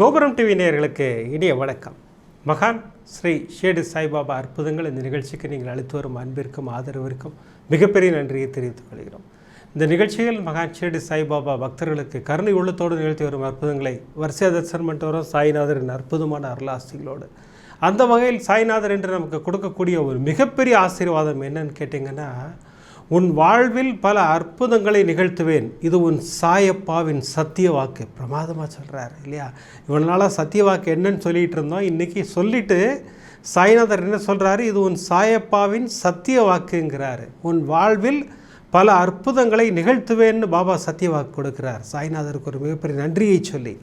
கோபுரம் டிவி நேயர்களுக்கு இனிய வணக்கம். மகான் ஸ்ரீ ஷேடு சாய்பாபா அற்புதங்கள் இந்த நிகழ்ச்சிக்கு நீங்கள் அளித்து வரும் அன்பிற்கும் ஆதரவிற்கும் மிகப்பெரிய நன்றியை தெரிவித்துக் கொள்கிறோம். இந்த நிகழ்ச்சியில் மகான் ஷேடு சாய்பாபா பக்தர்களுக்கு கருணை உள்ளத்தோடு நிகழ்த்தி வரும் அற்புதங்களை வரிசை தரிசனம் பண்ணிட்டு வரும் சாய்நாதரின் அற்புதமான அருளாசிகளோடு. அந்த வகையில் சாய்நாதர் என்று நமக்கு கொடுக்கக்கூடிய ஒரு மிகப்பெரிய ஆசீர்வாதம் என்னன்னு கேட்டிங்கன்னா உன் வாழ்வில் பல அற்புதங்களை நிகழ்த்துவேன். இது உன் சாயப்பாவின் சத்திய வாக்கு. பிரமாதமாக சொல்கிறார் இல்லையா? இவனால சத்திய வாக்கு என்னன்னு சொல்லிட்டு இருந்தோம். இன்றைக்கி சொல்லிட்டு சாய்நாதர் என்ன சொல்கிறாரு இது உன் சாயப்பாவின் சத்திய வாக்குங்கிறாரு. உன் வாழ்வில் பல அற்புதங்களை நிகழ்த்துவேன்னு பாபா சத்திய வாக்கு கொடுக்கிறார். சாய்நாதருக்கு ஒரு மிகப்பெரிய நன்றியை சொல்லி.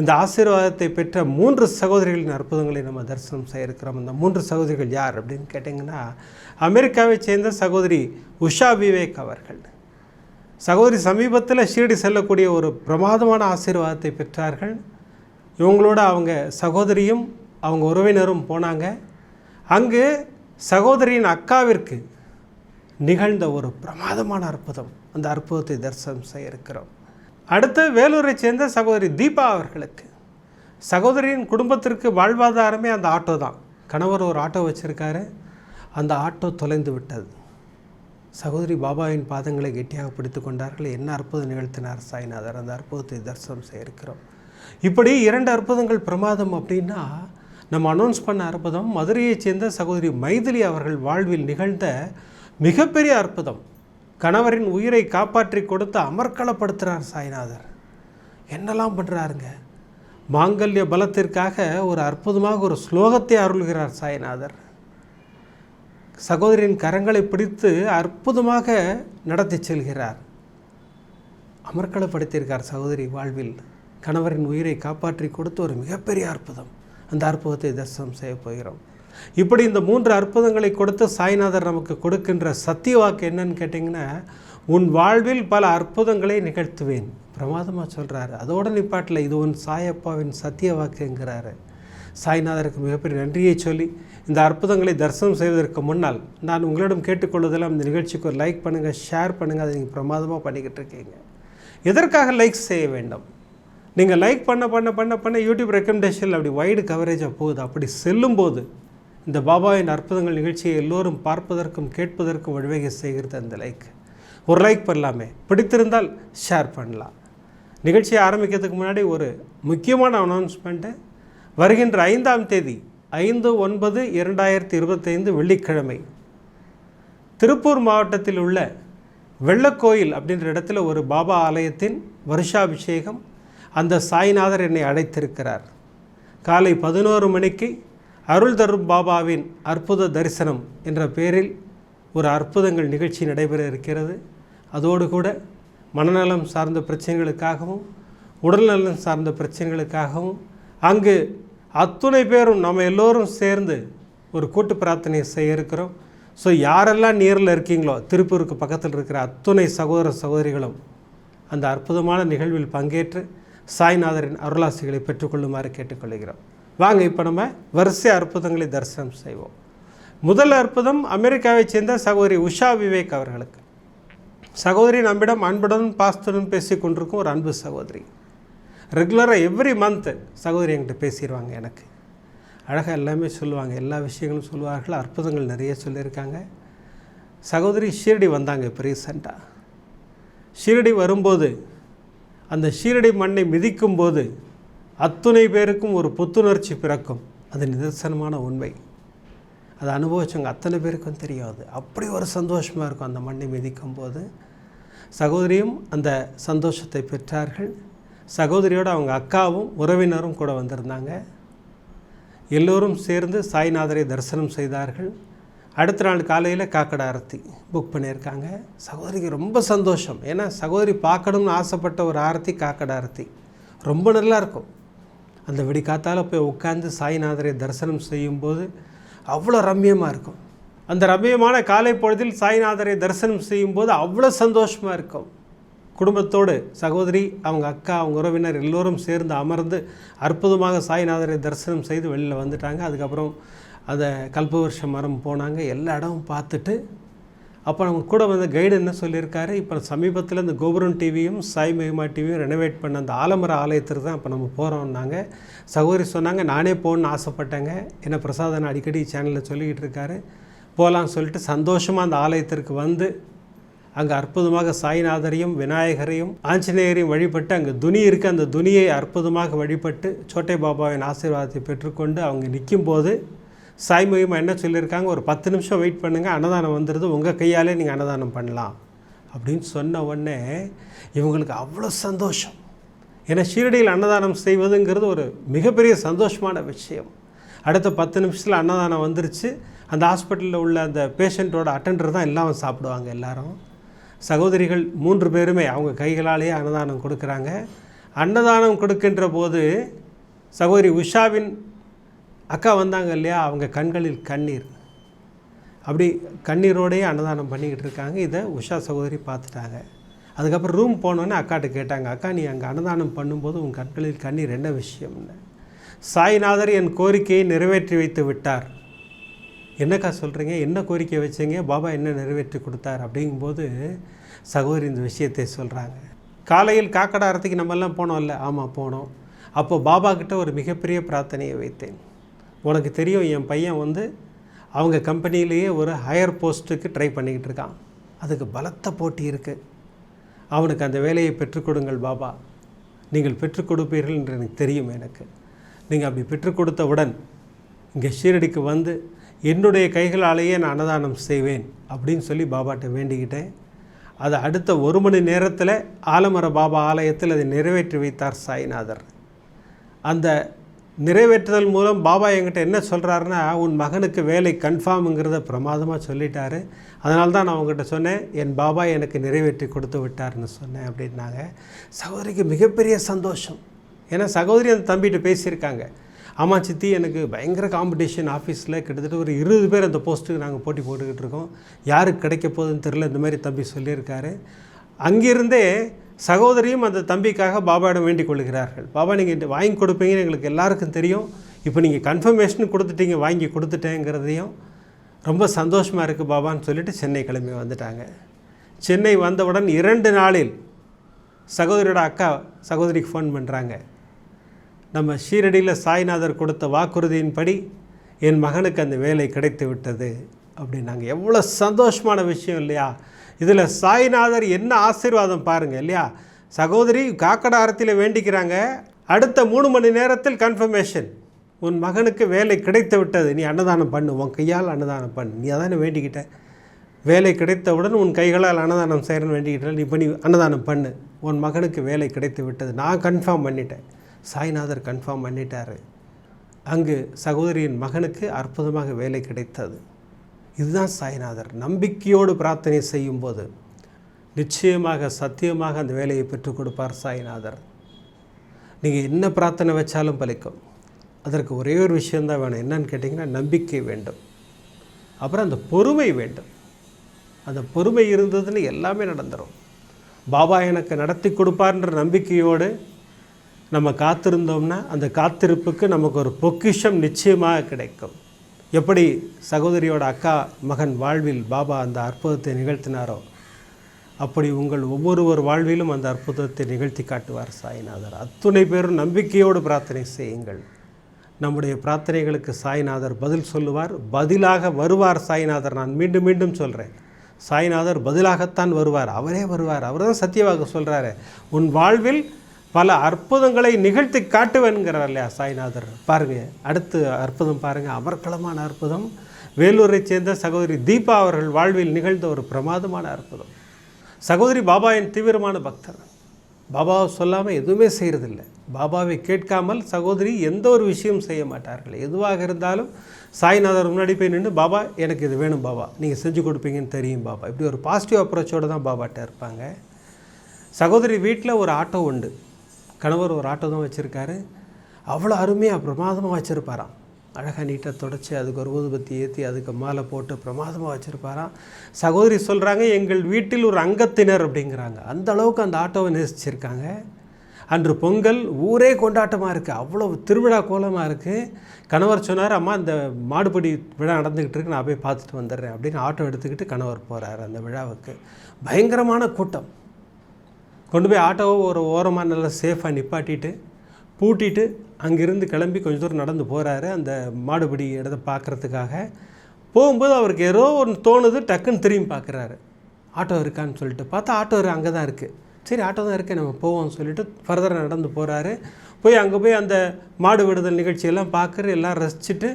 இந்த ஆசீர்வாதத்தை பெற்ற மூன்று சகோதரிகளின் அற்புதங்களை நம்ம தரிசனம் செய்ய இருக்கிறோம் அந்த மூன்று சகோதரிகள் யார் அப்படின்னு கேட்டிங்கன்னா அமெரிக்காவை சேர்ந்த சகோதரி உஷா விவேக் அவர்கள். சகோதரி சமீபத்தில் ஷீரடி செல்லக்கூடிய ஒரு பிரமாதமான ஆசீர்வாதத்தை பெற்றார்கள். இவங்களோட அவங்க சகோதரியும் அவங்க உறவினரும் போனாங்க. அங்கு சகோதரியின் அக்காவிற்கு நிகழ்ந்த ஒரு பிரமாதமான அற்புதம். அந்த அற்புதத்தை தரிசனம் செய்ய இருக்கிறோம் அடுத்து வேலூரை சேர்ந்த சகோதரி தீபா அவர்களுக்கு. சகோதரியின் குடும்பத்திற்கு வாழ்வாதாரமே அந்த ஆட்டோ தான். கணவர் ஒரு ஆட்டோ வச்சுருக்காரு. அந்த ஆட்டோ தொலைந்து விட்டது. சகோதரி பாபாவின் பாதங்களை கெட்டியாக பிடித்து கொண்டார்கள். என்ன அற்புதம் நிகழ்த்தினார் சாய்நாதர். அந்த அற்புதத்தை தரிசனம் செய்திருக்கிறோம். இப்படி இரண்டு அற்புதங்கள் பிரமாதம் அப்படின்னா நம்ம அனௌன்ஸ் பண்ண அற்புதம் மதுரையைச் சேர்ந்த சகோதரி மைதிலி அவர்கள் வாழ்வில் நிகழ்ந்த மிகப்பெரிய அற்புதம். கணவரின் உயிரை காப்பாற்றி கொடுத்து அமர்க்களப்படுத்துகிறார் சாய்நாதர். என்னெல்லாம் பண்ணுறாருங்க மாங்கல்ய பலத்திற்காக ஒரு அற்புதமாக ஒரு ஸ்லோகத்தை அருள்கிறார் சாய்நாதர். சகோதரியின் கரங்களை பிடித்து அற்புதமாக நடத்தி செல்கிறார். அமர்க்களப்படுத்தியிருக்கார் சகோதரி வாழ்வில். கணவரின் உயிரை காப்பாற்றி கொடுத்து ஒரு மிகப்பெரிய அற்புதம். அந்த அற்புதத்தை தரிசனம் செய்ய போகிறோம். இப்படி இந்த மூன்று அற்புதங்களை கொடுத்து சாய்நாதர் நமக்கு கொடுக்கின்ற சத்திய வாக்கு என்னன்னு கேட்டிங்கன்னா உன் வாழ்வில் பல அற்புதங்களை நிகழ்த்துவேன். பிரமாதமாக சொல்கிறாரு அதோட நிப்பாட்டில் இது உன் சாயப்பாவின் சத்திய வாக்குங்கிறாரு சாய்நாதருக்கு மிகப்பெரிய நன்றியை சொல்லி இந்த அற்புதங்களை தரிசனம் செய்வதற்கு முன்னால் நான் உங்களிடம் கேட்டுக்கொள்வதெல்லாம் இந்த நிகழ்ச்சிக்கு ஒரு லைக் பண்ணுங்கள் ஷேர் பண்ணுங்கள் அதை நீங்கள் பிரமாதமாக பண்ணிக்கிட்டு இருக்கீங்க. எதற்காக லைக் செய்ய வேண்டும்? நீங்கள் லைக் பண்ண பண்ண பண்ண பண்ண யூடியூப் ரெக்கமெண்டேஷனில் அப்படி வைடு கவரேஜாக போகுது. அப்படி செல்லும்போது இந்த பாபாவின் அற்புதங்கள் நிகழ்ச்சியை எல்லோரும் பார்ப்பதற்கும் கேட்பதற்கும் வழிவகை செய்கிறது அந்த லைக். ஒரு லைக் பண்ணலாமே. பிடித்திருந்தால் ஷேர் பண்ணலாம். நிகழ்ச்சியை ஆரம்பிக்கிறதுக்கு முன்னாடி ஒரு முக்கியமான அனௌன்ஸ்மெண்ட்டு. வருகின்ற ஐந்தாம் தேதி ஐந்து ஒன்பது இரண்டாயிரத்தி இருபத்தைந்து வெள்ளிக்கிழமை. திருப்பூர் மாவட்டத்தில் உள்ள வெள்ளக்கோயில் அப்படின்ற இடத்துல ஒரு பாபா ஆலயத்தின் வருஷாபிஷேகம். அந்த சாய்நாதர் என்னை அழைத்திருக்கிறார். காலை பதினோரு மணிக்கு அருள் தரும் பாபாவின் அற்புத தரிசனம் என்ற பெயரில் ஒரு அற்புதங்கள் நிகழ்ச்சி நடைபெற இருக்கிறது. அதோடு கூட மனநலம் சார்ந்த பிரச்சனைகளுக்காகவும் உடல்நலம் சார்ந்த பிரச்சனைகளுக்காகவும் அங்கு அத்துணை பேரும் நம்ம எல்லோரும் சேர்ந்து ஒரு கூட்டு பிரார்த்தனை செய்ய இருக்கிறோம். ஸோ யாரெல்லாம் நேரில் இருக்கீங்களோ திருப்பூருக்கு பக்கத்தில் இருக்கிற அத்துணை சகோதர சகோதரிகளும் அந்த அற்புதமான நிகழ்வில் பங்கேற்று சாய்நாதரின் அருளாசிகளை பெற்றுக்கொள்ளுமாறு கேட்டுக்கொள்கிறோம். வாங்க இப்போ நம்ம வரிசை அற்புதங்களை தரிசனம் செய்வோம். முதல் அற்புதம் அமெரிக்காவைச் சேர்ந்த சகோதரி உஷா விவேக் அவர்களுக்கு. சகோதரி நம்மிடம் அன்புடன் பாஸ்துடன் பேசி கொண்டிருக்கும் ஒரு அன்பு சகோதரி. ரெகுலராக எவ்ரி மந்த்து சகோதரி என்கிட்ட பேசிடுவாங்க எனக்கு. அழகாக எல்லாமே சொல்லுவாங்க எல்லா விஷயங்களும் சொல்லுவார்கள் அற்புதங்கள் நிறைய சொல்லியிருக்காங்க. சகோதரி ஷீரடி வந்தாங்க இப்போ ரீசெண்டாக ஷீரடி வரும்போது அந்த ஷீரடி மண்ணை மிதிக்கும்போது அத்துணை பேருக்கும் ஒரு புத்துணர்ச்சி பிறக்கும். அது நிதர்சனமான உண்மை. அதை அனுபவிச்சவங்க அத்தனை பேருக்கும் தெரியாது. அப்படி ஒரு சந்தோஷமாக இருக்கும் அந்த மண்ணை மிதிக்கும் போது. சகோதரியும் அந்த சந்தோஷத்தை பெற்றார்கள். சகோதரியோடு அவங்க அக்காவும் உறவினரும் கூட வந்திருந்தாங்க. எல்லோரும் சேர்ந்து சாய்நாதரை தரிசனம் செய்தார்கள். அடுத்த நாள் காலையில் காக்கடை ஆரத்தி புக் பண்ணியிருக்காங்க. சகோதரிக்கு ரொம்ப சந்தோஷம். ஏன்னா சகோதரி பார்க்கணும்னு ஆசைப்பட்ட ஒரு ஆரத்தி காக்கடை ஆரத்தி. ரொம்ப நல்லா இருக்கும். அந்த வெடிக்காத்தால் போய் உட்காந்து சாய்நாதரை தரிசனம் செய்யும்போது அவ்வளோ ரம்மியமாக இருக்கும். அந்த ரம்மியமான காலை பொழுதில் சாய்நாதரை தரிசனம் செய்யும்போது அவ்வளோ சந்தோஷமாக இருக்கும். குடும்பத்தோடு சகோதரி அவங்க அக்கா அவங்க உறவினர் எல்லோரும் சேர்ந்து அமர்ந்து அற்புதமாக சாய்நாதரை தரிசனம் செய்து வெளியில் வந்துட்டாங்க. அதுக்கப்புறம் அந்த கல்பவருஷ மரம் போனாங்க. எல்லா இடமும் பார்த்துட்டு அப்போ நம்ம கூட வந்த கைடு என்ன சொல்லியிருக்காரு? இப்போ சமீபத்தில் இந்த கோபுரம் டிவியும் சாய் மகிமா டிவியும் ரெனோவேட் பண்ண அந்த ஆலமர ஆலயத்துக்கு தான் இப்போ நம்ம போகிறோம்னாங்க சகோதரி சொன்னாங்க நானே போகணுன்னு ஆசைப்பட்டேங்க. என்ன பிரசாதன் அடிக்கடி சேனலில் சொல்லிக்கிட்டு இருக்காரு. போகலான்னு சொல்லிட்டு சந்தோஷமாக அந்த ஆலயத்திற்கு வந்து அங்கே அற்புதமாக சாய்நாதரையும் விநாயகரையும் ஆஞ்சநேயரையும் வழிபட்டு அங்கே துணி இருக்குது அந்த துனியை அற்புதமாக வழிபட்டு சோட்டை பாபாவின் ஆசீர்வாதத்தை பெற்றுக்கொண்டு அவங்க நிற்கும்போது போது மகிமா என்ன சொல்லியிருக்காங்க? ஒரு பத்து நிமிஷம் வெயிட் பண்ணுங்கள் அன்னதானம் வந்துடுது உங்கள் கையாலே நீங்கள் அன்னதானம் பண்ணலாம். அப்படின்னு சொன்ன உடனே இவங்களுக்கு அவ்வளோ சந்தோஷம். ஏன்னா ஷீரடியில் அன்னதானம் செய்வதுங்கிறது ஒரு மிகப்பெரிய சந்தோஷமான விஷயம். அடுத்த பத்து நிமிஷத்தில் அன்னதானம் வந்துருச்சு. அந்த ஹாஸ்பிட்டலில் உள்ள அந்த பேஷண்ட்டோட அட்டெண்டர் தான் எல்லாம் சாப்பிடுவாங்க எல்லாரும். சகோதரிகள் மூன்று பேருமே அவங்க கைகளாலேயே அன்னதானம் கொடுக்குறாங்க. அன்னதானம் கொடுக்கின்ற போது சகோதரி உஷாவின் அக்கா வந்தாங்க இல்லையா அவங்க கண்களில் கண்ணீர். அப்படி கண்ணீரோடையே அன்னதானம் பண்ணிக்கிட்டு இருக்காங்க. இதை உஷா சகோதரி பார்த்துட்டாங்க. அதுக்கப்புறம் ரூம் போனோன்னே அக்காட்ட கேட்டாங்க அக்கா நீ அங்கே அன்னதானம் பண்ணும்போது உன் கண்களில் கண்ணீர் என்ன விஷயம்னு? சாய்நாதர் என் கோரிக்கையை நிறைவேற்றி வைத்து விட்டார். என்னக்கா சொல்கிறீங்க என்ன கோரிக்கை வச்சீங்க? பாபா என்ன நிறைவேற்றி கொடுத்தார்? அப்படிங்கும்போது சகோதரி இந்த விஷயத்தை சொல்கிறாங்க காலையில் காக்கடாரத்துக்கு நம்மெல்லாம் போனோம்ல? ஆமாம் போனோம். அப்போ பாபா கிட்ட ஒரு மிகப்பெரிய பிரார்த்தனையை வைத்தேன். உனக்கு தெரியும் என் பையன் வந்து அவங்க கம்பெனிலேயே ஒரு ஹையர் போஸ்ட்டுக்கு ட்ரை பண்ணிக்கிட்டு இருக்கான். அதுக்கு பலத்த போட்டி இருக்குது அவனுக்கு அந்த வேலையை பெற்றுக் கொடுங்கள் பாபா. நீங்கள் பெற்றுக் கொடுப்பீர்கள் என்று எனக்கு தெரியும் எனக்கு. நீங்கள் அப்படி பெற்றுக் கொடுத்தவுடன் இங்கே ஷீரடிக்கு வந்து என்னுடைய கைகளாலேயே நான் அன்னதானம் செய்வேன் அப்படின்னு சொல்லி பாபாட்ட வேண்டிக்கிட்டேன். அதை அடுத்த ஒரு மணி நேரத்தில் ஆலமர பாபா ஆலயத்தில் அதை நிறைவேற்றி வைத்தார் சாய்நாதர். அந்த நிறைவேற்றுதல் மூலம் பாபா என்கிட்ட என்ன சொல்கிறாருன்னா உன் மகனுக்கு வேலை கன்ஃபார்முங்கிறத பிரமாதமாக சொல்லிட்டாரு. அதனால தான் நான் உங்ககிட்ட சொன்னேன் என் பாபா எனக்கு நிறைவேற்றி கொடுத்து விட்டார்னு சொன்னேன் அப்படின்னாங்க. சகோதரிக்கு மிகப்பெரிய சந்தோஷம். ஏன்னா சகோதரி அந்த தம்பிகிட்ட பேசியிருக்காங்க. ஆமாம் சித்தி எனக்கு பயங்கர காம்படிஷன் ஆஃபீஸில் கிட்டத்தட்ட ஒரு இருபது பேர் அந்த போஸ்ட்டுக்கு நாங்கள் போட்டி போட்டுக்கிட்டு இருக்கோம். யாருக்கு கிடைக்க போகுதுன்னு தெரில இந்த மாதிரி தம்பி சொல்லியிருக்காரு. அங்கிருந்தே சகோதரியும் அந்த தம்பிக்காக பாபாவிடம் வேண்டிக் கொள்கிறார்கள். பாபா நீங்கள் வாங்கி கொடுப்பீங்கன்னு எங்களுக்கு எல்லாருக்கும் தெரியும். இப்போ நீங்கள் கன்ஃபர்மேஷன் கொடுத்துட்டீங்க வாங்கி கொடுத்துட்டேங்கிறதையும் ரொம்ப சந்தோஷமாக இருக்குது பாபான்னு சொல்லிட்டு சென்னை கிளம்பி வந்துட்டாங்க. சென்னை வந்தவுடன் இரண்டு நாளில் சகோதரியோட அக்கா சகோதரிக்கு ஃபோன் பண்ணுறாங்க நம்ம ஷீரடியில் சாய்நாதர் கொடுத்த வாக்குறுதியின்படி என் மகனுக்கு அந்த வேலை கிடைத்து விட்டது. அப்படின்னாங்க எவ்வளோ சந்தோஷமான விஷயம் இல்லையா? இதில் சாய்நாதர் என்ன ஆசீர்வாதம் பாருங்கள் இல்லையா? சகோதரி காக்கடாரத்தில் வேண்டிக்கிறாங்க. அடுத்த மூணு மணி நேரத்தில் கன்ஃபர்மேஷன் உன் மகனுக்கு வேலை கிடைத்து விட்டது. நீ அன்னதானம் பண்ணு. உன் கையால் அன்னதானம் பண்ணு. நீ அதானே வேண்டிக்கிட்ட. வேலை கிடைத்தவுடன் உன் கைகளால் அன்னதானம் செய்கிறேன்னு வேண்டிக்கிட்ட. நீ பண்ணி அன்னதானம் பண்ணு. உன் மகனுக்கு வேலை கிடைத்து விட்டது. நான் கன்ஃபார்ம் பண்ணிட்டேன். சாய்நாதர் கன்ஃபார்ம் பண்ணிட்டார். அங்கு சகோதரியின் மகனுக்கு அற்புதமாக வேலை கிடைத்தது. இதுதான் சாய்நாதர். நம்பிக்கையோடு பிரார்த்தனை செய்யும்போது நிச்சயமாக சத்தியமாக அந்த வேலையை பெற்றுக் கொடுப்பார் சாய்நாதர். நீங்கள் என்ன பிரார்த்தனை வச்சாலும் பலிக்கும். அதற்கு ஒரே ஒரு விஷயந்தான் வேணும். என்னன்னு கேட்டிங்கன்னா நம்பிக்கை வேண்டும். அப்புறம் அந்த பொறுமை வேண்டும். அந்த பொறுமை இருந்ததுன்னு எல்லாமே நடந்துடும் பாபா எனக்கு நடத்தி கொடுப்பார்ன்ற நம்பிக்கையோடு நம்ம காத்திருந்தோம்னா அந்த காத்திருப்புக்கு நமக்கு ஒரு பொக்கிஷம் நிச்சயமாக கிடைக்கும். எப்படி சகோதரியோட அக்கா மகன் வாழ்வில் பாபா அந்த அற்புதத்தை நிகழ்த்தினாரோ அப்படி உங்கள் ஒவ்வொருவர் வாழ்விலும் அந்த அற்புதத்தை நிகழ்த்தி காட்டுவார் சாய்நாதர். அத்துணை பேரும் நம்பிக்கையோடு பிரார்த்தனை செய்யுங்கள். நம்முடைய பிரார்த்தனைகளுக்கு சாய்நாதர் பதில் சொல்லுவார். பதிலாக வருவார் சாய்நாதர். நான் மீண்டும் மீண்டும் சொல்கிறேன் சாய்நாதர் பதிலாகத்தான் வருவார். அவரே வருவார். அவர் தான் சத்தியவாக சொல்கிறாரு உன் வாழ்வில் பல அற்புதங்களை நிகழ்த்தி காட்டுவேன்கிறார் இல்லையா சாய்நாதர். பாருங்க அடுத்து அற்புதம் பாருங்கள் அமர்க்களமான அற்புதம். வேலூரைச் சேர்ந்த சகோதரி தீபா அவர்கள் வாழ்வில் நிகழ்ந்த ஒரு பிரமாதமான அற்புதம். சகோதரி பாபாவின் தீவிரமான பக்தர். பாபாவை சொல்லாமல் எதுவுமே செய்கிறதில்ல பாபாவை கேட்காமல் சகோதரி எந்த ஒரு விஷயம் செய்ய மாட்டார்கள். எதுவாக இருந்தாலும் சாய்நாதர் முன்னாடி போய் நின்று பாபா எனக்கு இது வேணும் பாபா. நீங்கள் செஞ்சு கொடுப்பீங்கன்னு தெரியும் பாபா. இப்படி ஒரு பாசிட்டிவ் அப்ரோச்சோடு தான் பாபாட்ட இருப்பாங்க. சகோதரி வீட்டில் ஒரு ஆட்டோ உண்டு. கணவர் ஒரு ஆட்டோ தான் வச்சுருக்காரு. அவ்வளோ அருமையாக பிரமாதமாக வச்சுருப்பாராம். அழகாக நீட்டாக தொடச்சி அதுக்கு ஒரு ஊதுபத்தி ஏற்றி அதுக்கு மாலை போட்டு பிரமாதமாக வச்சுருப்பாராம். சகோதரி சொல்கிறாங்க எங்கள் வீட்டில் ஒரு அங்கத்தினர் அப்படிங்கிறாங்க. அந்த அளவுக்கு அந்த ஆட்டோவை நேசிச்சிருக்காங்க. அன்று பொங்கல் ஊரே கொண்டாட்டமாக இருக்குது அவ்வளோ திருவிழா கோலமாக இருக்குது கணவர் சொன்னார் அம்மா இந்த மாடுபடி விழா நடந்துக்கிட்டு இருக்கு. நான் போய் பார்த்துட்டு வந்துடுறேன் அப்படின்னு ஆட்டோ எடுத்துக்கிட்டு கணவர் போகிறார் அந்த விழாவுக்கு. பயங்கரமான கூட்டம். கொண்டு போய் ஆட்டோவை ஒரு ஓரமாக நல்லா சேஃபாக நிப்பாட்டிட்டு பூட்டிட்டு அங்கேருந்து கிளம்பி கொஞ்சம் தூரம் நடந்து போகிறாரு அந்த மாடுபிடி இடத்த பார்க்குறதுக்காக. போகும்போது அவருக்கு ஏதோ ஒன்று தோணுது டக்குன்னு திரும்பி பார்க்குறாரு. ஆட்டோ இருக்கான்னு சொல்லிட்டு பார்த்தா ஆட்டோ அங்கே தான் இருக்குது சரி ஆட்டோ தான் இருக்குது நம்ம போவோம்னு சொல்லிட்டு ஃபர்தராக நடந்து போகிறாரு போய் அங்கே போய் அந்த மாடு விடுதல் நிகழ்ச்சியெல்லாம் பார்க்குற எல்லாம் ரசிச்சுட்டு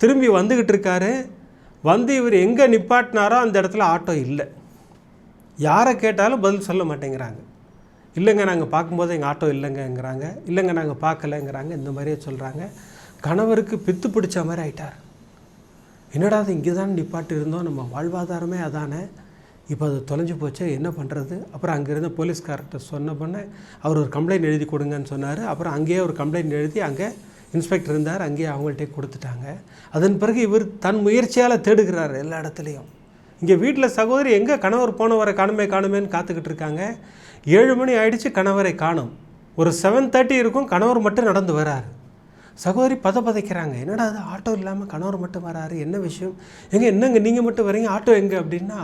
திரும்பி வந்துக்கிட்டு இருக்காரு. வந்து இவர் எங்கே நிப்பாட்டினாரோ அந்த இடத்துல ஆட்டோ இல்லை. யாரை கேட்டாலும் பதில் சொல்ல மாட்டேங்கிறாங்க. இல்லைங்க நாங்கள் பார்க்கும்போது எங்கள் ஆட்டோ இல்லைங்கங்கிறாங்க இல்லைங்க நாங்கள் பார்க்கலங்கிறாங்க இந்த மாதிரியே சொல்கிறாங்க கணவருக்கு பித்து பிடிச்ச மாதிரி ஆயிட்டார். என்னடா அது இங்கே தான் நிப்பாட்டு இருந்தோம் நம்ம வாழ்வாதாரமே அதானே? இப்போ அது தொலைஞ்சு போச்சு என்ன பண்ணுறது அப்புறம் அங்கேருந்து போலீஸ்கார்ட்ட சொன்ன பண்ண அவர் ஒரு கம்ப்ளைண்ட் எழுதி கொடுங்கன்னு சொன்னார். அப்புறம் அங்கேயே ஒரு கம்ப்ளைண்ட் எழுதி அங்கே இன்ஸ்பெக்டர் இருந்தார் அங்கேயே அவங்கள்ட்டே கொடுத்துட்டாங்க. அதன் பிறகு இவர் தன் முயற்சியால் தேடுகிறார் எல்லா இடத்துலையும். இங்கே வீட்டில் சகோதரி எங்கே கணவர் போன வர காணுமே காணுமேன்னு காத்துக்கிட்டு இருக்காங்க. ஏழு மணி ஆயிடுச்சு கணவரை காணும். ஒரு செவன் தேர்ட்டி இருக்கும் கணவர் மட்டும் நடந்து வராரு. சகோதரி பத பதைக்கிறாங்க. என்னடா அது ஆட்டோ இல்லாமல் கணவர் மட்டும் வராரு? என்ன விஷயம்? எங்கே என்னங்க நீங்கள் மட்டும் வரீங்க ஆட்டோ எங்கே? அப்படின்னா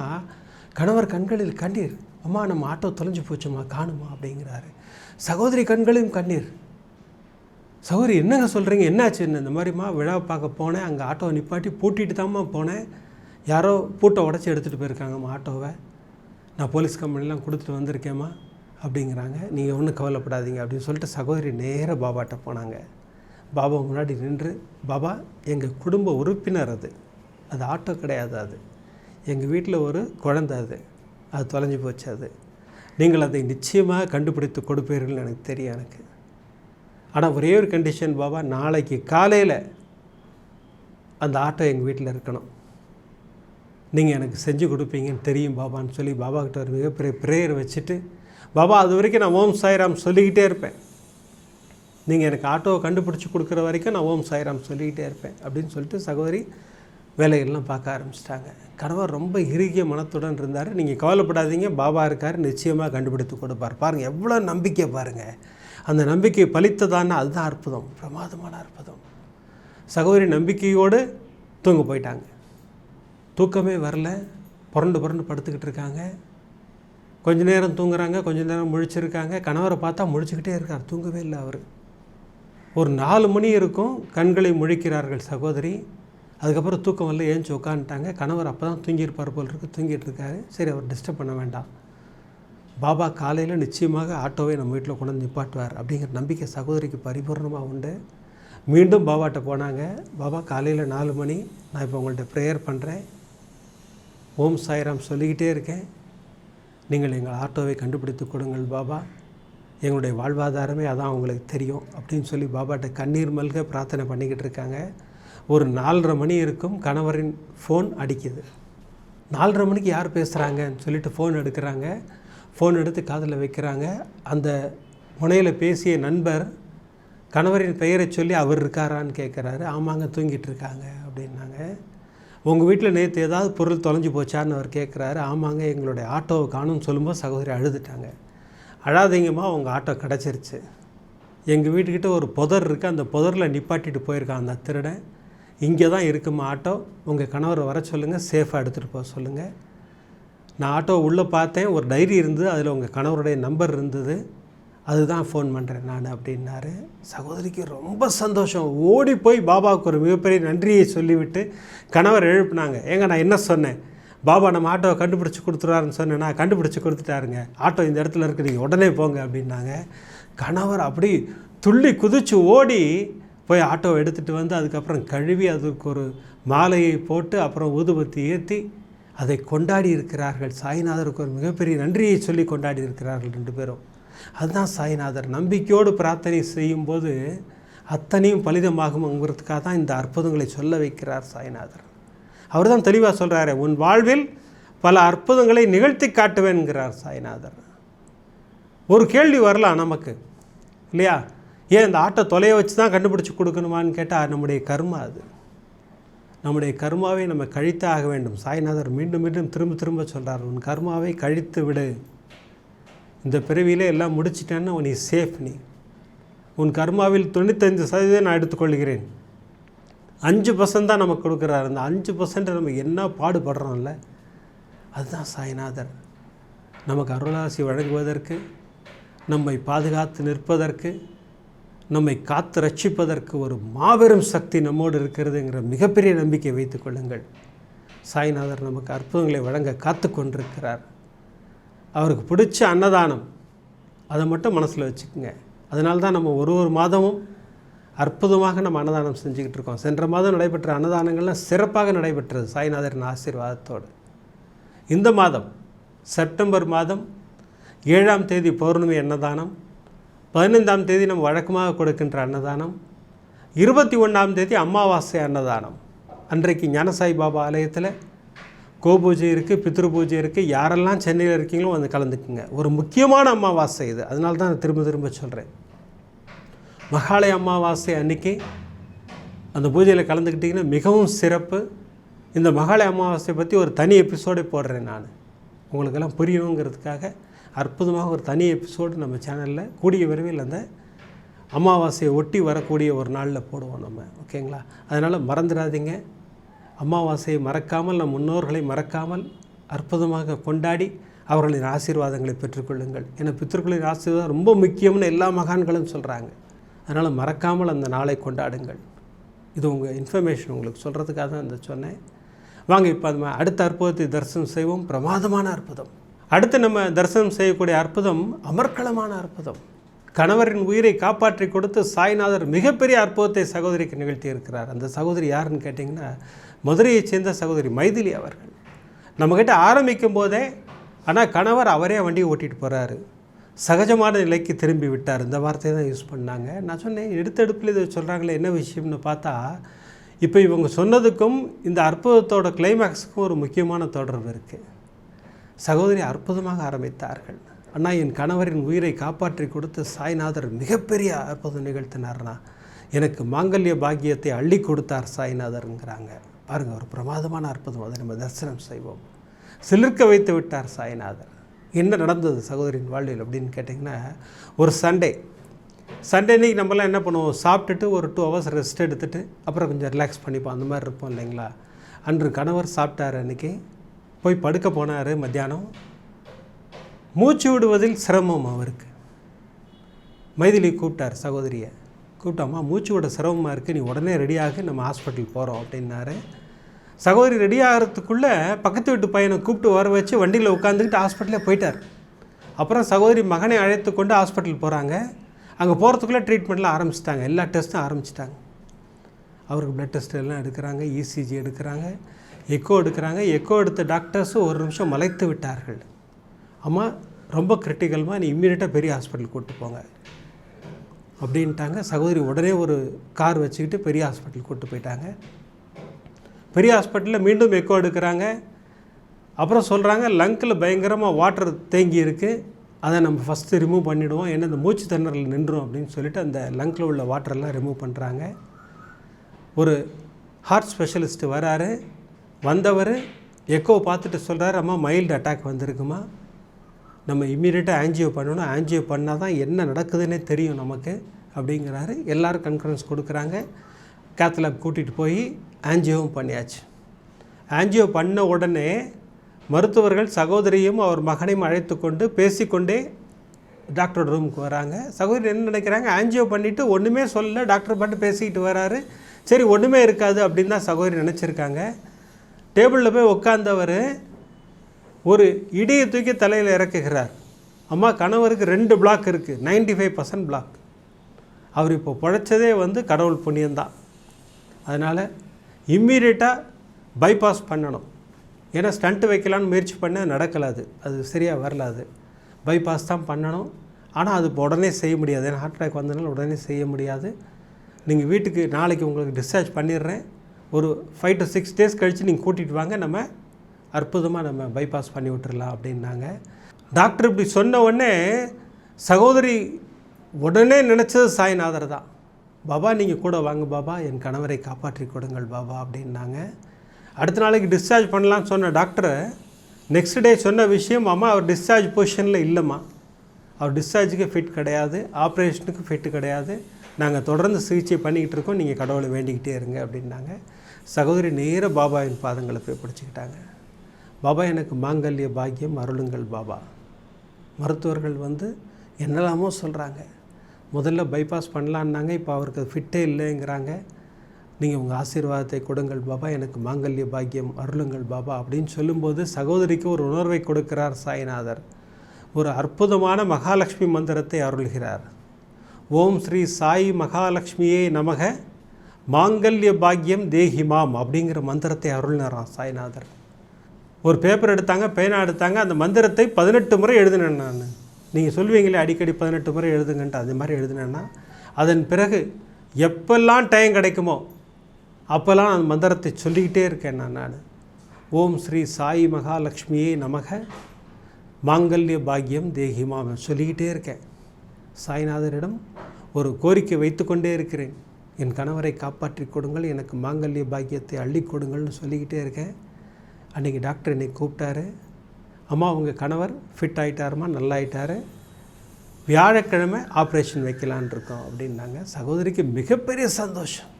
கணவர் கண்களில் கண்ணீர். அம்மா நம்ம ஆட்டோ தொலைஞ்சு போச்சுமா காணுமா? அப்படிங்கிறாரு. சகோதரி கண்களையும் கண்ணீர். சகோதரி என்னங்க சொல்கிறீங்க என்னாச்சு? இந்த மாதிரிம்மா விழா பார்க்க போனேன். அங்கே ஆட்டோவை நிப்பாட்டி பூட்டிட்டு தாம்மா போனேன். யாரோ பூட்டை உடச்சி எடுத்துகிட்டு போயிருக்காங்கம்மா ஆட்டோவை நான் போலீஸ் கம்பெனிலாம் கொடுத்துட்டு வந்திருக்கேம்மா. அப்படிங்கிறாங்க. நீங்கள் ஒன்றும் கவலைப்படாதீங்க அப்படின்னு சொல்லிட்டு சகோதரி நேராக பாபாட்ட போனாங்க. பாபா முன்னாடி நின்று பாபா எங்கள் குடும்ப உறுப்பினர் அது. அது ஆட்டோ கிடையாது அது. எங்கள் வீட்டில் ஒரு குழந்த அது. அது தொலைஞ்சு போச்சு அது. நீங்கள் அதை நிச்சயமாக கண்டுபிடித்து கொடுப்பீர்கள்னு எனக்கு தெரியும் எனக்கு. ஆனால் ஒரே ஒரு கண்டிஷன் பாபா நாளைக்கு காலையில் அந்த ஆட்டோ எங்கள் வீட்டில் இருக்கணும். நீங்கள் எனக்கு செஞ்சு கொடுப்பீங்கன்னு தெரியும் பாபான்னு சொல்லி பாபா கிட்ட ஒரு மிகப்பெரிய ப்ரேயர் வச்சுட்டு பாபா அது வரைக்கும் நான் ஓம் சாய்ராம் சொல்லிக்கிட்டே இருப்பேன். நீங்கள் எனக்கு ஆட்டோவை கண்டுபிடிச்சி கொடுக்குற வரைக்கும் நான் ஓம் சாய்ராம் சொல்லிக்கிட்டே இருப்பேன் அப்படின்னு சொல்லிட்டு சகோதரி வேலைகள்லாம் பார்க்க ஆரம்பிச்சிட்டாங்க. கணவர் ரொம்ப இறுகிய மனத்துடன் இருந்தார். நீங்கள் கவலைப்படாதீங்க பாபா இருக்கார் நிச்சயமாக கண்டுபிடித்து கொடுப்பார். பாருங்கள் எவ்வளோ நம்பிக்கை பாருங்கள் அந்த நம்பிக்கை பலித்ததான அதுதான் அற்புதம் பிரமாதமான அற்புதம். சகோதரி நம்பிக்கையோடு தூங்க போயிட்டாங்க. தூக்கமே வரல புரண்டு புரண்டு படுத்துக்கிட்டு இருக்காங்க. கொஞ்ச நேரம் தூங்குறாங்க கொஞ்ச நேரம் முழிச்சிருக்காங்க. கணவரை பார்த்தா முழிச்சுக்கிட்டே இருக்கார். தூங்கவே இல்லை அவர். ஒரு நாலு மணி இருக்கும் கண்களை முழிக்கிறார்கள் சகோதரி. அதுக்கப்புறம் தூக்கம் வரல ஏஞ்சி உட்காந்துட்டாங்க கணவர் அப்போ தான் தூங்கியிருப்பார் போல் இருக்கு. தூங்கிட்டு இருக்காரு. சரி அவர் டிஸ்டர்ப் பண்ண வேண்டாம். பாபா காலையில் நிச்சயமாக ஆட்டோவை நம்ம வீட்டில் கொண்டு வந்து நிப்பாட்டுவார் அப்படிங்கிற நம்பிக்கை சகோதரிக்கு பரிபூர்ணமாக உண்டு. மீண்டும் பாபாட்ட போனாங்க. பாபா காலையில் நாலு மணி. நான் இப்போ உங்கள்கிட்ட ப்ரேயர் பண்ணுறேன் ஓம் சாய்ராம் சொல்லிக்கிட்டே இருக்கேன். நீங்கள் எங்கள் ஆட்டோவை கண்டுபிடித்து கொடுங்கள் பாபா. எங்களுடைய வாழ்வாதாரமே அதான் உங்களுக்கு தெரியும் அப்படின்னு சொல்லி பாபாட்ட கண்ணீர் மல்க பிரார்த்தனை பண்ணிக்கிட்டு இருக்காங்க. ஒரு நாலரை மணி இருக்கும் கணவரின் ஃபோன் அடிக்குது. நாலரை மணிக்கு யார் பேசுகிறாங்கன்னு சொல்லிட்டு ஃபோன் எடுக்கிறாங்க. ஃபோன் எடுத்து காதில் வைக்கிறாங்க. அந்த முனையில் பேசிய நண்பர் கணவரின் பெயரை சொல்லி அவர் இருக்காரான்னு கேட்குறாரு. ஆமாங்க தூங்கிட்டு இருக்காங்க அப்படின்னாங்க. உங்கள் வீட்டில் நேற்று ஏதாவது பொருள் தொலைஞ்சு போச்சான்னு அவர் கேட்குறாரு ஆமாங்க எங்களுடைய ஆட்டோவை காணும்னு சொல்லும்போது சகோதரி அழுதுட்டாங்க. அழாதீங்கம்மா உங்கள் ஆட்டோ கிடச்சிருச்சு. எங்கள் வீட்டுக்கிட்ட ஒரு புதர் இருக்குது அந்த புதரில் நிப்பாட்டிட்டு போயிருக்கான் அந்த திருடன். இங்கே தான் இருக்குமா ஆட்டோ. உங்கள் கணவரை வர சொல்லுங்கள் சேஃபாக எடுத்துகிட்டு போக சொல்லுங்கள் நான் ஆட்டோ உள்ளே பார்த்தேன். ஒரு டைரி இருந்தது. அதில் உங்கள் கணவருடைய நம்பர் இருந்தது. அதுதான் ஃபோன் பண்ணுறேன் நான் அப்படின்னாரு. சகோதரிக்கு ரொம்ப சந்தோஷம். ஓடி போய் பாபாவுக்கு ஒரு மிகப்பெரிய நன்றியை சொல்லிவிட்டு கணவர் எழுப்பினாங்க. ஏங்க நான் என்ன சொன்னேன்? பாபா நம்ம ஆட்டோவை கண்டுபிடிச்சி கொடுத்துருவாருன்னு சொன்னேன்? நான் கண்டுபிடிச்சி கொடுத்துட்டாருங்க. ஆட்டோ இந்த இடத்துல இருக்கு நீங்கள் உடனே போங்க அப்படின்னாங்க. கணவர் அப்படி துள்ளி குதிச்சு ஓடி போய் ஆட்டோவை எடுத்துகிட்டு வந்து அதுக்கப்புறம் கழுவி அதுக்கு ஒரு மாலையை போட்டு அப்புறம் ஊதுபத்தி ஏற்றி அதை கொண்டாடி இருக்கிறார்கள். சாய்நாதருக்கு ஒரு மிகப்பெரிய நன்றியை சொல்லி கொண்டாடி இருக்கிறார்கள் ரெண்டு பேரும். அதுதான் சாய்நாதர். நம்பிக்கையோடு பிரார்த்தனை செய்யும்போது அத்தனையும் பலிதமாகும்ங்கிறதுக்காக தான் இந்த அற்புதங்களை சொல்ல வைக்கிறார் சாய்நாதர். அவர் தான் தெளிவாக சொல்கிறாரு உன் வாழ்வில் பல அற்புதங்களை நிகழ்த்தி காட்டுவேன்கிறார் சாய்நாதர். ஒரு கேள்வி வரலாம் நமக்கு இல்லையா? ஏன் இந்த ஆட்டை தொலைய வச்சு தான் கண்டுபிடிச்சி கொடுக்கணுமான்னு கேட்டால் நம்முடைய கர்மா அது. நம்முடைய கர்மாவை நம்ம கழித்து ஆக வேண்டும். சாய்நாதர் மீண்டும் மீண்டும் திரும்ப திரும்ப சொல்கிறார் உன் கர்மாவை கழித்து விடு. இந்த பிறவியிலே எல்லாம் முடிச்சிட்டேன்னு நீ சேஃப் நீ. உன் கர்மாவில் தொண்ணூத்தஞ்சு சதவீதம் நான் எடுத்துக்கொள்கிறேன். அஞ்சு பர்சன்ட் தான் நமக்கு கொடுக்குறாரு. அந்த அஞ்சு பர்சன்ட் நம்ம என்ன பாடுபடுறோம்ல? அதுதான் சாய்நாதர். நமக்கு அருளாசி வழங்குவதற்கு நம்மை பாதுகாத்து நிற்பதற்கு நம்மை காத்து ரட்சிப்பதற்கு ஒரு மாபெரும் சக்தி நம்மோடு இருக்கிறதுங்கிற மிகப்பெரிய நம்பிக்கை வைத்துக்கொள்ளுங்கள் சாய்நாதர் நமக்கு அற்புதங்களை வழங்க காத்து கொண்டிருக்கிறார். அவருக்கு பிடிச்ச அன்னதானம் அதை மட்டும் மனசில் வச்சுக்கோங்க. அதனால தான் நம்ம ஒரு ஒரு மாதமும் அற்புதமாக நம்ம அன்னதானம் செஞ்சுக்கிட்டு இருக்கோம். சென்ற மாதம் நடைபெற்ற அன்னதானங்கள்லாம் சிறப்பாக நடைபெற்றது சாய்நாதரின் ஆசீர்வாதத்தோடு. இந்த மாதம் செப்டம்பர் மாதம் ஏழாம் தேதி பௌர்ணமி அன்னதானம் பதினைந்தாம் தேதி நம்ம வழக்கமாக கொடுக்கின்ற அன்னதானம் இருபத்தி ஒன்றாம் தேதி அமாவாசை அன்னதானம். அன்றைக்கு ஞானசாய் பாபா ஆலயத்தில் கோபூஜை இருக்குது பித்ரு பூஜை இருக்குது யாரெல்லாம் சென்னையில் இருக்கீங்களோ வந்து கலந்துக்குங்க. ஒரு முக்கியமான அமாவாசை இது. அதனால தான் நான் திரும்ப திரும்ப சொல்கிறேன் மகாலய அமாவாசை அன்றைக்கி அந்த பூஜையில் கலந்துக்கிட்டிங்கன்னா மிகவும் சிறப்பு. இந்த மகாலய அமாவாசை பற்றி ஒரு தனி எபிசோடை போடுறேன் நான். உங்களுக்கெல்லாம் புரியணுங்கிறதுக்காக அற்புதமாக ஒரு தனி எபிசோடு நம்ம சேனலில் கூடிய விரைவில் அந்த அமாவாசையை ஒட்டி வரக்கூடிய ஒரு நாளில் போடுவோம் நம்ம. ஓகேங்களா? அதனால் மறந்துடாதீங்க. அமாவாசையை மறக்காமல் நம் முன்னோர்களை மறக்காமல் அற்புதமாக கொண்டாடி அவர்களின் ஆசீர்வாதங்களை பெற்றுக்கொள்ளுங்கள். ஏன்னா பித்தர்களின் ஆசீர்வாதம் ரொம்ப முக்கியம்னு எல்லா மகான்களும் சொல்கிறாங்க அதனால் மறக்காமல் அந்த நாளை கொண்டாடுங்கள். இது உங்கள் இன்ஃபர்மேஷன். உங்களுக்கு சொல்கிறதுக்காக தான் இந்த சொன்னேன். வாங்க இப்போ நம்ம அடுத்த அற்புதத்தை தரிசனம் செய்வோம். பிரமாதமான அற்புதம். அடுத்து நம்ம தரிசனம் செய்யக்கூடிய அற்புதம் அமர்க்களமான அற்புதம். கணவரின் உயிரை காப்பாற்றி கொடுத்து சாய்நாதர் மிகப்பெரிய அற்புதத்தை சகோதரிக்கு நிகழ்த்தி இருக்கிறார் அந்த சகோதரி யாருன்னு கேட்டிங்கன்னா மதுரையைச் சேர்ந்த சகோதரி மைதிலி அவர்கள். நம்மக்கிட்ட ஆரம்பிக்கும் போதே ஆனால் கணவர் அவரே வண்டியை ஓட்டிகிட்டு போகிறாரு சகஜமான நிலைக்கு திரும்பி விட்டார். இந்த வார்த்தையை தான் யூஸ் பண்ணாங்க. நான் சொன்னேன் எடுத்தெடுப்பில் இதை சொல்கிறாங்களே என்ன விஷயம்னு பார்த்தா இப்போ இவங்க சொன்னதுக்கும் இந்த அற்புதத்தோட கிளைமேக்ஸுக்கும் ஒரு முக்கியமான தொடர்பு இருக்குது சகோதரி அற்புதமாக ஆரம்பித்தார்கள். அண்ணா என் கணவரின் உயிரை காப்பாற்றி கொடுத்து சாய்நாதர் மிகப்பெரிய அற்புதம் நிகழ்த்தினார்னா எனக்கு மாங்கல்ய பாக்கியத்தை அள்ளி கொடுத்தார் சாய்நாதருங்கிறாங்க. பாருங்கள் ஒரு பிரமாதமான அற்புதம். அதை நம்ம தரிசனம் செய்வோம். சிலிர்க்க வைத்து விட்டார் சாய்நாதர் என்ன நடந்தது சகோதரின் வாழ்வில் அப்படின்னு கேட்டிங்கன்னா ஒரு சண்டே. சண்டே அன்னைக்கு நம்மலாம் என்ன பண்ணுவோம்? சாப்பிட்டுட்டு ஒரு டூ ஹவர்ஸ் ரெஸ்ட் எடுத்துட்டு அப்புறம் கொஞ்சம் ரிலாக்ஸ் பண்ணிப்போம். அந்த மாதிரி இருப்போம் இல்லைங்களா? அன்று கணவர் சாப்பிட்டார் அன்றைக்கி போய் படுக்க போனார் மத்தியானம். மூச்சு விடுவதில் சிரமம் அவருக்கு. மைதிலி கூப்பிட்டார் சகோதரியை. கூப்பிட்டாமா மூச்சு விட சிரமமாக இருக்குது நீ உடனே ரெடியாக நம்ம ஹாஸ்பிட்டல் போகிறோம் அப்படின்னாரு. சகோதரி ரெடி ஆகிறதுக்குள்ளே பக்கத்து வீட்டு பையனை கூப்பிட்டு வர வச்சு வண்டியில் உட்காந்துக்கிட்டு ஹாஸ்பிட்டலே போயிட்டார். அப்புறம் சகோதரி மகனை அழைத்து கொண்டு ஹாஸ்பிட்டல் போகிறாங்க அங்கே போகிறதுக்குள்ளே ட்ரீட்மெண்ட்லாம் ஆரம்பிச்சிட்டாங்க. எல்லா டெஸ்ட்டும் ஆரம்பிச்சிட்டாங்க. அவருக்கு ப்ளட் டெஸ்ட் எல்லாம் எடுக்கிறாங்க இசிஜி எடுக்கிறாங்க எக்கோ எடுக்கிறாங்க. எக்கோ எடுத்த டாக்டர்ஸும் ஒரு நிமிஷம் மலைத்து விட்டார்கள். அம்மா ரொம்ப கிரிட்டிக்கல்மாக நீ இம்மீடியட்டாக பெரிய ஹாஸ்பிட்டல் கூப்பிட்டு போங்க. அப்படின்ட்டாங்க. சகோதரி உடனே ஒரு கார் வச்சுக்கிட்டு பெரிய ஹாஸ்பிட்டல் கூப்பிட்டு போயிட்டாங்க. பெரிய ஹாஸ்பிட்டலில் மீண்டும் எக்கோ எடுக்கிறாங்க. அப்புறம் சொல்கிறாங்க லங்கில் பயங்கரமாக வாட்டர் தேங்கி இருக்குது அதை நம்ம ஃபஸ்ட்டு ரிமூவ் பண்ணிவிடுவோம் ஏன்னா இந்த மூச்சு திணறல் நின்றோம் அப்படின்னு சொல்லிட்டு அந்த லங்கில் உள்ள வாட்டரெல்லாம் ரிமூவ் பண்ணுறாங்க ஒரு ஹார்ட் ஸ்பெஷலிஸ்ட்டு வராரு. வந்தவர் எக்கோ பார்த்துட்டு சொல்கிறாரு அம்மா மைல்டு அட்டாக் வந்திருக்குமா? நம்ம இம்மீடியட்டாக ஆன்ஜியோ பண்ணணும். ஆன்ஜியோ பண்ணால் தான் என்ன நடக்குதுன்னே தெரியும் நமக்கு அப்படிங்கிறாரு. எல்லோரும் கன்ஃபரன்ஸ் கொடுக்குறாங்க. கேத்லாப் கூட்டிகிட்டு போய் ஆன்ஜியோவும் பண்ணியாச்சு. ஆன்ஜியோ பண்ண உடனே மருத்துவர்கள் சகோதரியும் அவர் மகனையும் அழைத்து கொண்டு பேசிக்கொண்டே டாக்டர் ரூமுக்கு வராங்க. சகோதரி என்ன நினைக்கிறாங்க? ஆன்ஜியோ பண்ணிவிட்டு ஒன்றுமே சொல்லல டாக்டர் பாட்டு பேசிக்கிட்டு வராரு. சரி ஒன்றுமே இருக்காது அப்படின்னு தான் சகோதரி நினச்சிருக்காங்க. டேபிளில் போய் உட்காந்தவர் ஒரு இடியை தூக்கி தலையில் இறக்குகிறார். அம்மா கணவருக்கு ரெண்டு பிளாக் இருக்குது நைன்டி ஃபைவ் பர்சன்ட் பிளாக் அவர் இப்போ பிழைச்சதே வந்து கடவுள் புண்ணியம்தான். அதனால் இம்மீடியட்டாக பைபாஸ் பண்ணணும். ஏன்னா ஸ்டண்ட்டு வைக்கலான்னு முயற்சி பண்ண நடக்கல அது. சரியாக வரல அது. பைபாஸ் தான் பண்ணணும். ஆனால் அது உடனே செய்ய முடியாது. ஏன்னா ஹார்ட் அட்டாக் வந்ததுனால உடனே செய்ய முடியாது. நீங்கள் வீட்டுக்கு நாளைக்கு உங்களுக்கு டிஸ்சார்ஜ் பண்ணிடுறேன். ஒரு ஃபைவ் டு சிக்ஸ் டேஸ் கழித்து நீங்கள் கூட்டிகிட்டு வாங்க. நம்ம அற்புதமாக நம்ம பைபாஸ் பண்ணி விட்டுறலாம் அப்படின்னாங்க. டாக்டர் இப்படி சொன்ன உடனே சகோதரி உடனே நினச்சது சாய்நாதர் தான். பாபா நீங்கள் கூட வாங்க பாபா என் கணவரை காப்பாற்றி கொடுங்கள் பாபா அப்படின்னாங்க. அடுத்த நாளைக்கு டிஸ்சார்ஜ் பண்ணலாம்னு சொன்ன டாக்டர் நெக்ஸ்ட் டே சொன்ன விஷயம் அம்மா அவர் டிஸ்சார்ஜ் பொசிஷனில் இல்லைம்மா. அவர் டிஸ்சார்ஜுக்கு ஃபிட் கிடையாது ஆப்ரேஷனுக்கு ஃபிட் கிடையாது. நாங்கள் தொடர்ந்து சிகிச்சை பண்ணிக்கிட்டு இருக்கோம் நீங்கள் கடவுளை வேண்டிக்கிட்டே இருங்க அப்படின்னாங்க. சகோதரி நேர பாபாவின் பாதங்களை போய் பிடிச்சிக்கிட்டாங்க. பாபா எனக்கு மாங்கல்ய பாக்கியம் அருளுங்கள் பாபா. மருத்துவர்கள் வந்து என்னெல்லாமோ சொல்கிறாங்க முதல்ல பைபாஸ் பண்ணலான்னாங்க இப்போ அவருக்கு ஃபிட்டே இல்லைங்கிறாங்க. நீங்கள் உங்கள் ஆசீர்வாதத்தை கொடுங்கள் பாபா எனக்கு மாங்கல்ய பாக்கியம் அருளுங்கள் பாபா அப்படின்னு சொல்லும்போது சகோதரிக்கு ஒரு உணர்வை கொடுக்கிறார் சாய்நாதர். ஒரு அற்புதமான மகாலட்சுமி மந்திரத்தை அருள்கிறார். ஓம் ஸ்ரீ சாய் மகாலட்சுமியே நமக மாங்கல்ய பாக்கியம் தேஹிமாம் அப்படிங்கிற மந்திரத்தை அருள்னாராம் சாய்நாதர். ஒரு பேப்பர் எடுத்தாங்க பேனா எடுத்தாங்க அந்த மந்திரத்தை பதினெட்டு முறை எழுதினேன் நான். நீங்கள் சொல்லுவீங்களே அடிக்கடி பதினெட்டு முறை எழுதுங்கன்ட்டு அது மாதிரி எழுதுனேன்னா அதன் பிறகு எப்பெல்லாம் டைம் கிடைக்குமோ அப்போல்லாம் அந்த மந்திரத்தை சொல்லிக்கிட்டே இருக்கேன் நான் நான். ஓம் ஸ்ரீ சாய் மகாலட்சுமியே நமக மாங்கல்ய பாக்கியம் தேகிமாம் சொல்லிக்கிட்டே இருக்கேன். சாய்நாதரிடம் ஒரு கோரிக்கை வைத்துக்கொண்டே இருக்கிறேன். என் கணவரை காப்பாற்றி கொடுங்கள் எனக்கு மாங்கல்ய பாக்கியத்தை அள்ளி கொடுங்கள்னு சொல்லிக்கிட்டே இருக்கேன். அன்றைக்கி டாக்டர் என்னை கூப்பிட்டாரு. அம்மா உங்கள் கணவர் ஃபிட் ஆகிட்டாருமா நல்லாயிட்டார். வியாழக்கிழமை ஆப்ரேஷன் வைக்கலான் இருக்கோம் அப்படின்னாங்க. சகோதரிக்கு மிகப்பெரிய சந்தோஷம்.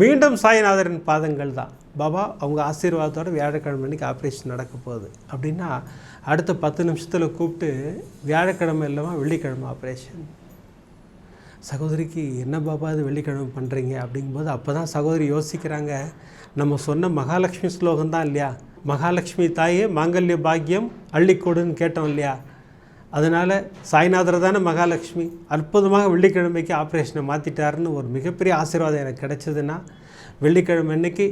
மீண்டும் சாய்நாதரின் பாதங்கள் தான். பாபா அவங்க ஆசீர்வாதத்தோடு வியாழக்கிழமை அன்றைக்கி ஆப்ரேஷன் நடக்க போகுது. அப்படின்னா அடுத்த பத்து நிமிஷத்தில் கூப்பிட்டு வியாழக்கிழமை இல்லாமல் வெள்ளிக்கிழமை ஆப்ரேஷன் சகோதரிக்கு என்ன பாபா அது வெள்ளிக்கிழமை பண்ணுறீங்க அப்படிங்கும்போது அப்போ தான் சகோதரி யோசிக்கிறாங்க. நம்ம சொன்ன மகாலட்சுமி ஸ்லோகம் தான் இல்லையா? மகாலட்சுமி தாயே மாங்கல்ய பாக்கியம் அள்ளிக்கொடுன்னு கேட்டோம் இல்லையா? அதனால் சாய்நாதர் தானே மகாலட்சுமி. அற்புதமாக வெள்ளிக்கிழமைக்கு ஆப்ரேஷனை மாற்றிட்டாருன்னு ஒரு மிகப்பெரிய ஆசீர்வாதம் எனக்கு கிடைச்சதுன்னா வெள்ளிக்கிழமை அன்னைக்கு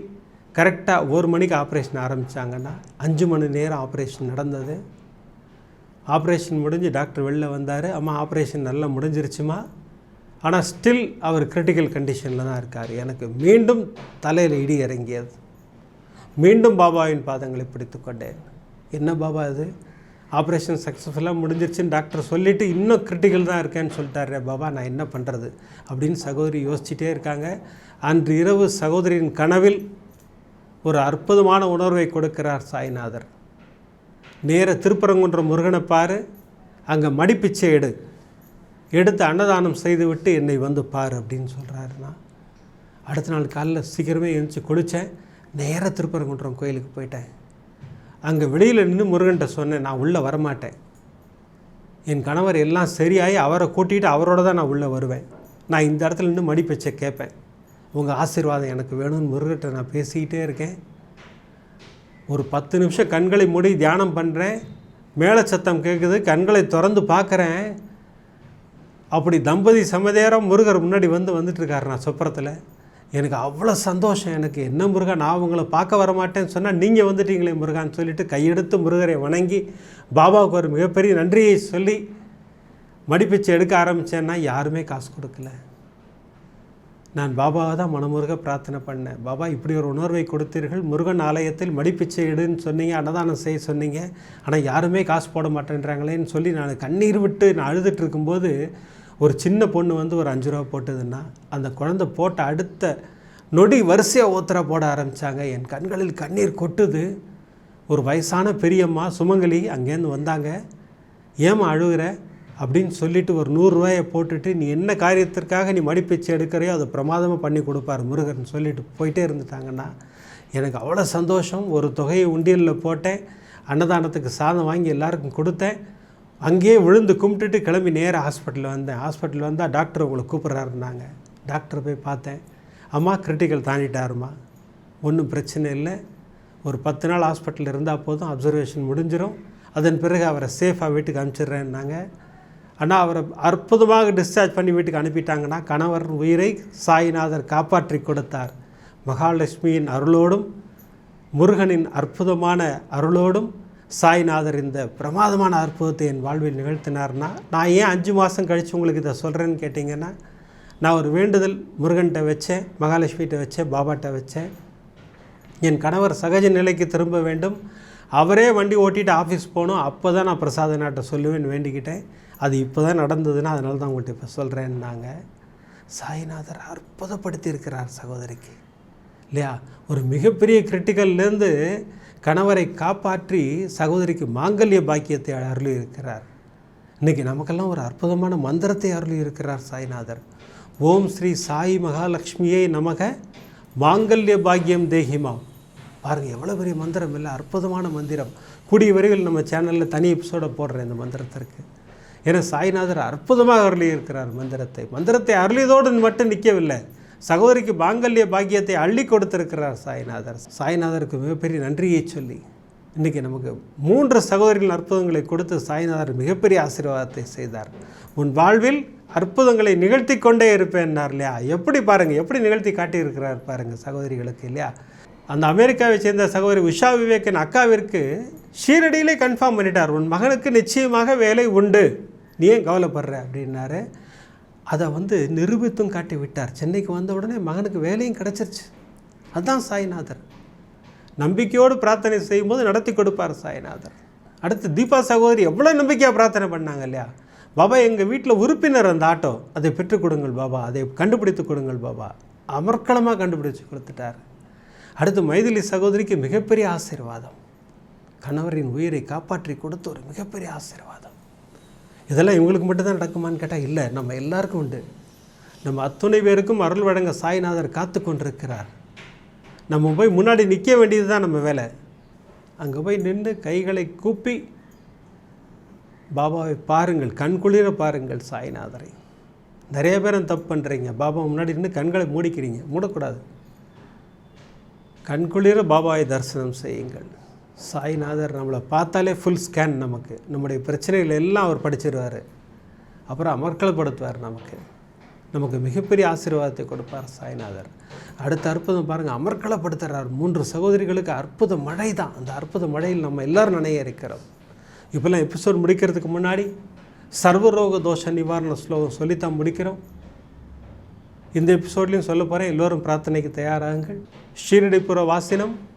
கரெக்டாக ஒரு மணிக்கு ஆப்ரேஷன் ஆரம்பித்தாங்கன்னா அஞ்சு மணி நேரம் ஆப்ரேஷன் நடந்தது. ஆப்ரேஷன் முடிஞ்சு டாக்டர் வெளில வந்தார். அம்மா ஆப்ரேஷன் நல்லா முடிஞ்சிருச்சுமா? ஆனால் ஸ்டில் அவர் கிரிட்டிக்கல் கண்டிஷனில் தான் இருக்கார். எனக்கு மீண்டும் தலையில் இடி இறங்கியது. மீண்டும் பாபாவின் பாதங்களை பிடித்து கொண்டேன். என்ன பாபா இது ஆப்ரேஷன் சக்ஸஸ்ஃபுல்லாக முடிஞ்சிருச்சுன்னு டாக்டர் சொல்லிவிட்டு இன்னும் கிரிட்டிக்கல் தான் இருக்கேன்னு சொல்லிட்டாரு. பாபா நான் என்ன பண்ணுறது அப்படின்னு சகோதரி யோசிச்சுட்டே இருக்காங்க. அன்று இரவு சகோதரியின் கனவில் ஒரு அற்புதமான உணர்வை கொடுக்கிறார் சாய்நாதர். நேர திருப்பரங்குன்ற முருகனை பாரு. அங்கே மடிப்பிச்சை எடு. எடுத்து அன்னதானம் செய்துவிட்டு என்னை வந்து பார் அப்படின்னு சொல்கிறாருன்னா அடுத்த நாள் காலைல சீக்கிரமே எழுந்துச்சு குளித்தேன் நேராக திருப்பரங்குன்றம் கோயிலுக்கு போயிட்டேன். அங்கே வெளியில் நின்று முருகன்கிட்ட சொன்னேன் நான் உள்ளே வரமாட்டேன். என் கணவர் எல்லாம் சரியாகி அவரை கூட்டிகிட்டு அவரோட தான் நான் உள்ளே வருவேன். நான் இந்த இடத்துல நின்று மடிப்பச்சை கேட்பேன். உங்கள் ஆசீர்வாதம் எனக்கு வேணும்னு முருகன்கிட்ட நான் பேசிக்கிட்டே இருக்கேன். ஒரு பத்து நிமிஷம் கண்களை மூடி தியானம் பண்ணுறேன் மேலே சத்தம் கேட்குது கண்களை திறந்து பார்க்குறேன் அப்படி தம்பதி சமதேரம் முருகர் முன்னாடி வந்து வந்துட்டுருக்காரு நான் சொப்பரத்தில். எனக்கு அவ்வளோ சந்தோஷம். எனக்கு என்ன முருகா நான் உங்களை பார்க்க வரமாட்டேன்னு சொன்னால் நீங்கள் வந்துட்டீங்களே முருகான்னு சொல்லிட்டு கையெடுத்து முருகரை வணங்கி பாபாவுக்கு ஒரு மிகப்பெரிய நன்றியை சொல்லி மடிப்பிச்சு எடுக்க ஆரம்பித்தேன்னா யாருமே காசு கொடுக்கல. நான் பாபாவை தான் மனமுருக பிரார்த்தனை பண்ணேன். பாபா இப்படி ஒரு உணர்வை கொடுத்தீர்கள். முருகன் ஆலயத்தில் மடிப்பிச்சை எடுன்னு சொன்னீங்க அன்னதானம் செய்ய சொன்னீங்க. ஆனால் யாருமே காசு போட மாட்டேன்றாங்களேன்னு சொல்லி நான் கண்ணீர் விட்டு நான் அழுதுட்டு இருக்கும்போது ஒரு சின்ன பொண்ணு வந்து ஒரு அஞ்சு ரூபா போட்டதுன்னா அந்த குழந்தை போட்ட அடுத்த நொடி வரிசையாக ஓத்தரா போட ஆரம்பித்தாங்க என் கண்களில் கண்ணீர் கொட்டுது. ஒரு வயசான பெரியம்மா சுமங்கலி அங்கேருந்து வந்தாங்க. ஏம்மா அழுகிற? அப்படின்னு சொல்லிட்டு ஒரு நூறுரூவாயை போட்டுட்டு நீ என்ன காரியத்திற்காக நீ மடிப்பிச்சு எடுக்கிறையோ அதை பிரமாதமாக பண்ணி கொடுப்பார் முருகன் சொல்லிட்டு போயிட்டே இருந்துட்டாங்கன்னா எனக்கு அவ்வளோ சந்தோஷம். ஒரு தொகையை உண்டியலில் போட்டேன். அன்னதானத்துக்கு சாதம் வாங்கி எல்லாருக்கும் கொடுத்தேன். அங்கேயே விழுந்து கும்பிட்டுட்டு கிளம்பி நேராக ஹாஸ்பிட்டலில் வந்தேன். ஹாஸ்பிட்டல் வந்தால் டாக்டர் உங்களை கூப்பிட்றாருன்னாங்க. டாக்டர் போய் பார்த்தேன். அம்மா கிரிட்டிக்கல் தாண்டிட்டாருமா ஒன்றும் பிரச்சனை இல்லை. ஒரு பத்து நாள் ஹாஸ்பிட்டலில் இருந்தால் போதும். அப்சர்வேஷன் முடிஞ்சிடும் அதன் பிறகு அவரை சேஃபாக வீட்டுக்கு அனுப்பிச்சிடுறேன்னாங்க. ஆனால் அவரை அற்புதமாக டிஸ்சார்ஜ் பண்ணி வீட்டுக்கு அனுப்பிட்டாங்கன்னா கணவர் உயிரை சாய்நாதர் காப்பாற்றி கொடுத்தார். மகாலட்சுமியின் அருளோடும் முருகனின் அற்புதமான அருளோடும் சாய்நாதர் இந்த பிரமாதமான அற்புதத்தை என் வாழ்வில் நிகழ்த்தினார்னா நான் ஏன் அஞ்சு மாதம் கழித்து உங்களுக்கு இதை சொல்கிறேன்னு கேட்டிங்கன்னா நான் ஒரு வேண்டுதல் முருகன்கிட்ட வச்சேன் மகாலட்சுமிகிட்ட வச்சேன் பாபாட்ட வச்சேன். என் கணவர் சகஜ நிலைக்கு திரும்ப வேண்டும். அவரே வண்டி ஓட்டிட்டு ஆஃபீஸ் போகணும். அப்போ தான் நான் பிரசாத நாட்டை சொல்லுவேன்னு வேண்டிக்கிட்டேன். அது இப்போ தான் நடந்ததுன்னா அதனால தான் உங்கள்கிட்ட இப்போ சொல்கிறேன்னாங்க சாய்நாதர் அற்புதப்படுத்தியிருக்கிறார் சகோதரிக்கு. இல்லையா? ஒரு மிகப்பெரிய கிரிட்டிக்கல்லேருந்து கணவரை காப்பாற்றி சகோதரிக்கு மாங்கல்ய பாக்கியத்தை அருளி இருக்கிறார் இன்றைக்கி நமக்கெல்லாம் ஒரு அற்புதமான மந்திரத்தை அருளி இருக்கிறார் சாய்நாதர். ஓம் ஸ்ரீ சாய் மகாலட்சுமியை நமக. மாங்கல்ய பாக்கியம் தேகிமா பாருங்கள் எவ்வளோ பெரிய மந்திரம் இல்லை அற்புதமான மந்திரம். கூடிய விரைவில் நம்ம சேனலில் தனி எபிசோடை போடுறேன் இந்த மந்திரத்திற்கு. ஏன்னா சாய்நாதர் அற்புதமாக அருளி இருக்கிறார் மந்திரத்தை. மந்திரத்தை அருளியதோடு மட்டும் நிற்கவில்லை சகோதரிக்கு மாங்கல்ய பாக்கியத்தை அள்ளி கொடுத்திருக்கிறார் சாய்நாதர். சாய்நாதருக்கு மிகப்பெரிய நன்றியை சொல்லி இன்றைக்கி நமக்கு மூன்று சகோதரிகள் அற்புதங்களை கொடுத்து சாய்நாதர் மிகப்பெரிய ஆசீர்வாதத்தை செய்தார். உன் வாழ்வில் அற்புதங்களை நிகழ்த்தி கொண்டே இருப்பேன்னார் இல்லையா? எப்படி பாருங்கள் எப்படி நிகழ்த்தி காட்டியிருக்கிறார் பாருங்கள் சகோதரிகளுக்கு இல்லையா? அந்த அமெரிக்காவை சேர்ந்த சகோதரி உஷா விவேக்கின் அக்காவிற்கு ஷீரடியிலே கன்ஃபார்ம் பண்ணிட்டார். உன் மகனுக்கு நிச்சயமாக வேலை உண்டு. நீ ஏன் கவலைப்படுற? அப்படின்னாரு. அதை வந்து நிரூபித்தும் காட்டி விட்டார். சென்னைக்கு வந்த உடனே மகனுக்கு வேலையும் கிடச்சிருச்சு. அதுதான் சாய்நாதர். நம்பிக்கையோடு பிரார்த்தனை செய்யும்போது நடத்தி கொடுப்பார் சாய்நாதர். அடுத்து தீபா சகோதரி எவ்வளோ நம்பிக்கையாக பிரார்த்தனை பண்ணாங்க இல்லையா? பாபா எங்கள் வீட்டில் உறுப்பினர் அந்த ஆட்டோ. அதை பெற்றுக் கொடுங்கள் பாபா. அதை கண்டுபிடித்து கொடுங்கள் பாபா. அமர்க்களமாக கண்டுபிடிச்சு கொடுத்துட்டார். அடுத்து மைதிலி சகோதரிக்கு மிகப்பெரிய ஆசீர்வாதம். கணவரின் உயிரை காப்பாற்றி கொடுத்த ஒரு மிகப்பெரிய ஆசீர்வாதம். இதெல்லாம் இவங்களுக்கு மட்டும்தான் நடக்குமான்னு கேட்டால் இல்லை. நம்ம எல்லாருக்கும் உண்டு. நம்ம அத்துணை பேருக்கும் அருள் வழங்க சாய்நாதர் காத்து கொண்டிருக்கிறார். நம்ம போய் முன்னாடி நிற்க வேண்டியது தான் நம்ம வேலை. அங்கே போய் நின்று கைகளை கூப்பி பாபாவை பாருங்கள் கண்குளிர பாருங்கள் சாய்நாதரை. நிறைய பேரும் தப்பு பண்ணுறீங்க பாபா முன்னாடி நின்று கண்களை மூடிக்கிறீங்க. மூடக்கூடாது. கண்குளிர பாபாவை தரிசனம் செய்யுங்கள். சாய்நாதர் நம்மளை பார்த்தாலே ஃபுல் ஸ்கேன் நமக்கு. நம்முடைய பிரச்சனைகள் எல்லாம் அவர் படிச்சிருவார். அப்புறம் அமர்க்கலப்படுத்துவார் நமக்கு. நமக்கு மிகப்பெரிய ஆசீர்வாதத்தை கொடுப்பார் சாய்நாதர். அடுத்த அற்புதம் பாருங்கள் அமர்க்கலப்படுத்துகிறார் மூன்று சகோதரிகளுக்கு அற்புத மழை தான். அந்த அற்புத மழையில் நம்ம எல்லாரும் நினைய இருக்கிறோம். இப்போல்லாம் எபிசோட் முடிக்கிறதுக்கு முன்னாடி சர்வரோக தோஷ நிவாரண ஸ்லோகம் சொல்லித்தான் முடிக்கிறோம். இந்த எபிசோட்லையும் சொல்ல போகிறேன் எல்லோரும் பிரார்த்தனைக்கு தயாராகுங்கள். ஷீரடிபுர வாசினம்.